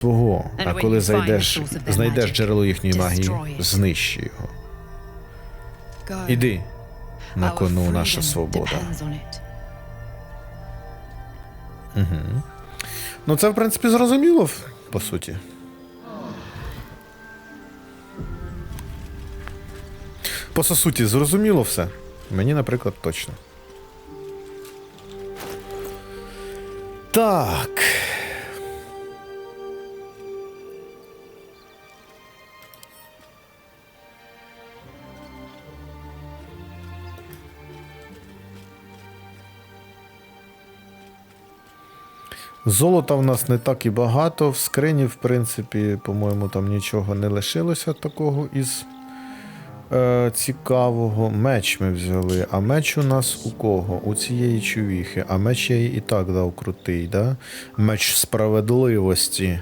свого. А коли зайдеш, знайдеш джерело їхньої магії, знищи його. Іди. На кону наша свобода. it. Ну, це, в принципі, зрозуміло, по суті. По суті, зрозуміло все. Мені, наприклад, точно. Так. Золота в нас не так і багато. В скрині, в принципі, по-моєму, там нічого не лишилося такого із е, цікавого. Меч ми взяли. А меч у нас у кого? У цієї чувіхи. А меч я їй і так дав крутий, да? Меч справедливості.